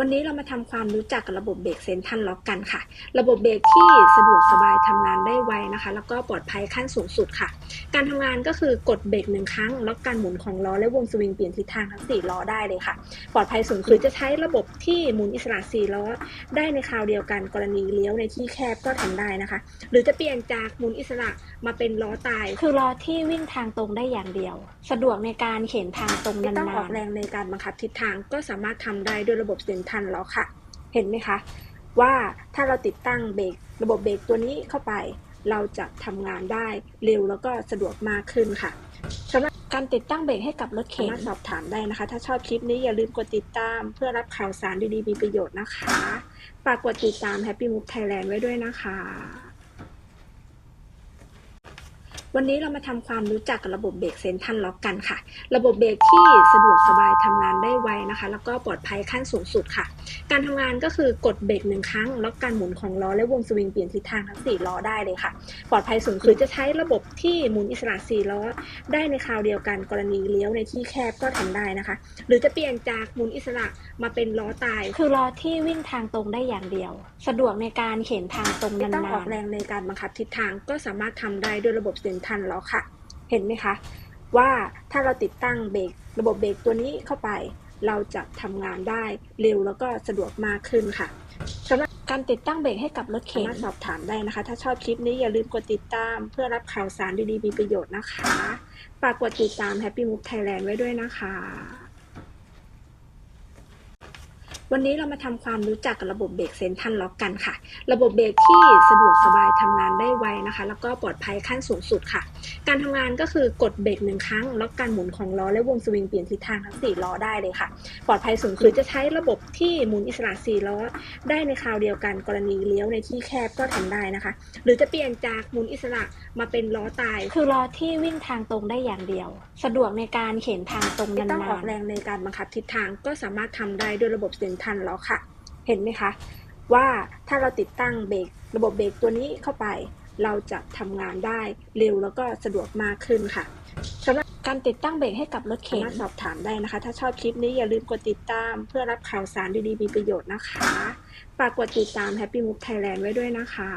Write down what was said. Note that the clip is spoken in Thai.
วันนี้เรามาทำความรู้จักกับระบบเบรกเซนทันล็อกกันค่ะ ระบบเบรกที่สะดวกสบายทำงานได้ไวนะคะ แล้วก็ปลอดภัยขั้นสูงสุดค่ะ การทำงานก็คือกดเบรกหนึ่งครั้งล็อกการหมุนของล้อและวงสวิงเปลี่ยนทิศทางทั้ง4ล้อได้เลยค่ะ ปลอดภัยสูงสุดจะใช้ระบบที่หมุนอิสระ4ล้อได้ในคราวเดียวกันกรณีเลี้ยวในที่แคบก็ทำได้นะคะ หรือจะเปลี่ยนจากหมุนอิสระมาเป็นล้อตาย คือล้อที่วิ่งทางตรงได้อย่างเดียว สะดวกในการเข็นทางตรงนานๆไม่ต้องออกแรงในการบังคับทิศทางก็สามารถทำได้ด้วยระบบเซนทันแล้วค่ะ เห็นไหมคะ ว่าถ้าเราติดตั้งเบรกระบบเบรกตัวนี้เข้าไป เราจะทำงานได้เร็วแล้วก็สะดวกมากขึ้นค่ะสำหรับการติดตั้งเบรกให้กับรถเข็นสามารถสอบถามได้นะคะ ถ้าชอบคลิปนี้อย่าลืมกดติดตาม เพื่อรับข่าวสารดีๆมีประโยชน์นะคะ ฝากกดติดตาม Happy Move Thailand ไว้ด้วยนะคะ วันนี้เรามาทำความรู้จักกับระบบเบรกเซนทันล็อกกันค่ะ ระบบเบรกที่สะดวกสบายทำงานได้ไวนะคะ แล้วก็ปลอดภัยขั้นสูงสุดค่ะ การทำงานก็คือกดเบรกหนึ่งครั้งล็อกการหมุนของล้อและวงสวิงเปลี่ยนทิศทางทั้ง 4 ล้อได้เลยค่ะ ปลอดภัยสูงสุดจะใช้ระบบที่หมุนอิสระ 4 ล้อ ได้ในคราวเดียวกันกรณีเลี้ยวในที่แคบก็ทำได้นะคะ หรือจะเปลี่ยนจากหมุนอิสระมาเป็นล้อตาย คือล้อที่วิ่งทางตรงได้อย่างเดียว สะดวกในการเข็นทางตรงนานๆไม่ต้องออกแรงในการบังคับทิศทางก็สามารถทำได้ด้วยระบบเซนทันแล้วค่ะ เห็นไหมคะ ว่าถ้าเราติดตั้งเบรกระบบเบรกตัวนี้เข้าไป เราจะทำงานได้เร็วแล้วก็สะดวกมากขึ้นค่ะสำหรับการติดตั้งเบรกให้กับรถเข็นสามารถสอบถามได้นะคะ ถ้าชอบคลิปนี้อย่าลืมกดติดตาม เพื่อรับข่าวสารดีๆมีประโยชน์นะคะฝากกดติดตาม Happy Move Thailand ไว้ด้วยนะคะ วันนี้เรามาทำความรู้จักกับระบบเบรกเซนทันล็อกกันค่ะ ระบบเบรกที่สะดวกสบายทำงานได้ไวนะคะ แล้วก็ปลอดภัยขั้นสูงสุดค่ะ การทำงานก็คือกดเบรกหนึ่งครั้งล็อกการหมุนของล้อและวงสวิงเปลี่ยนทิศทางทั้ง 4 ล้อได้เลยค่ะ ปลอดภัยสูงสุดจะใช้ระบบที่หมุนอิสระ 4 ล้อ ได้ในคราวเดียวกันกรณีเลี้ยวในที่แคบก็ทำได้นะคะ หรือจะเปลี่ยนจากหมุนอิสระมาเป็นล้อตาย คือล้อที่วิ่งทางตรงได้อย่างเดียว สะดวกในการเข็นทางตรงนานๆไม่ต้องออกแรงในการบังคับทิศทางก็สามารถทำได้ด้วยระบบเซนทันแล้วค่ะ เห็นไหมคะ ว่าถ้าเราติดตั้งเบรกระบบเบรกตัวนี้เข้าไป เราจะทำงานได้เร็วแล้วก็สะดวกมากขึ้นค่ะสำหรับการติดตั้งเบรกให้กับรถเข็นสอบถามได้นะคะ ถ้าชอบคลิปนี้อย่าลืมกดติดตาม เพื่อรับข่าวสารดีๆมีประโยชน์นะคะฝากกดติดตาม Happy Move Thailand ไว้ด้วยนะคะ